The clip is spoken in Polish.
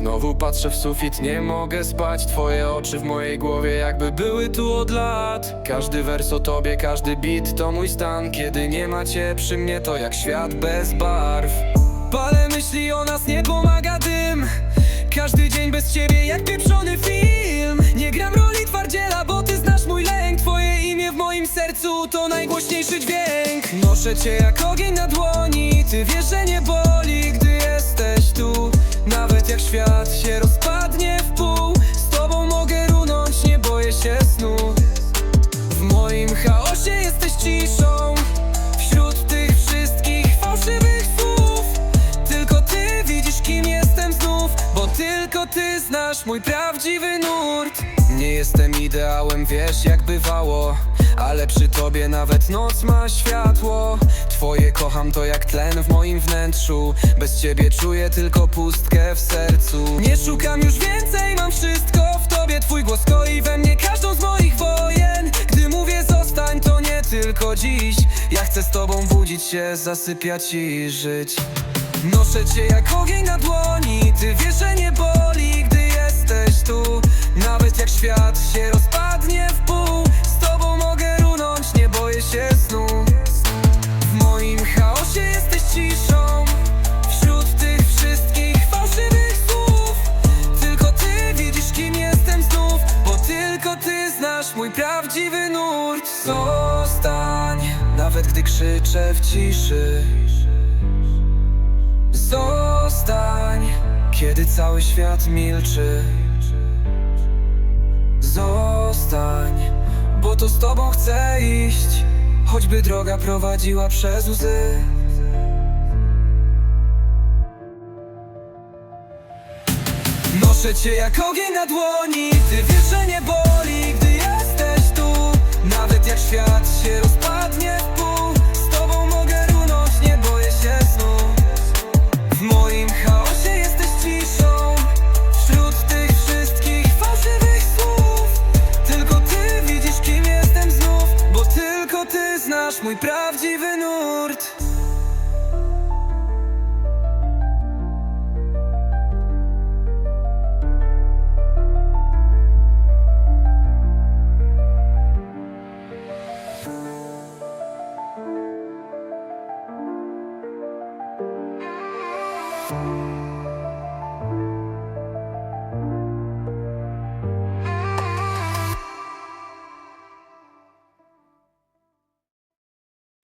Znowu patrzę w sufit, nie mogę spać. Twoje oczy w mojej głowie jakby były tu od lat. Każdy wers o tobie, każdy beat to mój stan. Kiedy nie ma cię przy mnie to jak świat bez barw. Palę myśli o nas, nie pomaga dym. Każdy dzień bez ciebie jak pieprzony film. Nie gram roli twardziela, bo ty znasz mój lęk. Twoje imię w moim sercu to najgłośniejszy dźwięk. Noszę cię jak ogień na dłoni. Ty wiesz, że nie boli, tylko ty znasz mój prawdziwy nurt. Nie jestem ideałem, wiesz jak bywało. Ale przy tobie nawet noc ma światło. Twoje kocham to jak tlen w moim wnętrzu. Bez ciebie czuję tylko pustkę w sercu. Nie szukam już więcej, mam wszystko w tobie. Twój głos koi we mnie każdą z moich wojen. Gdy mówię zostań, to nie tylko dziś Ja chcę z tobą budzić się, zasypiać i żyć. Noszę cię jak ogień na dłoni. Ty wiesz, że nie boli, gdy jesteś tu. Nawet jak świat się rozpadnie w pół Z tobą mogę runąć, nie boję się snu. W moim chaosie jesteś ciszą. Wśród tych wszystkich fałszywych słów. Tylko ty widzisz kim jestem znów. Bo tylko ty znasz mój prawdziwy nurt. Zostań, nawet gdy krzyczę w ciszy Zostań, kiedy cały świat milczy. Zostań, bo to z tobą chcę iść Choćby droga prowadziła przez łzy. Noszę cię jak ogień na dłoni Ty wiesz, że nie ty znasz mój prawdziwy nurt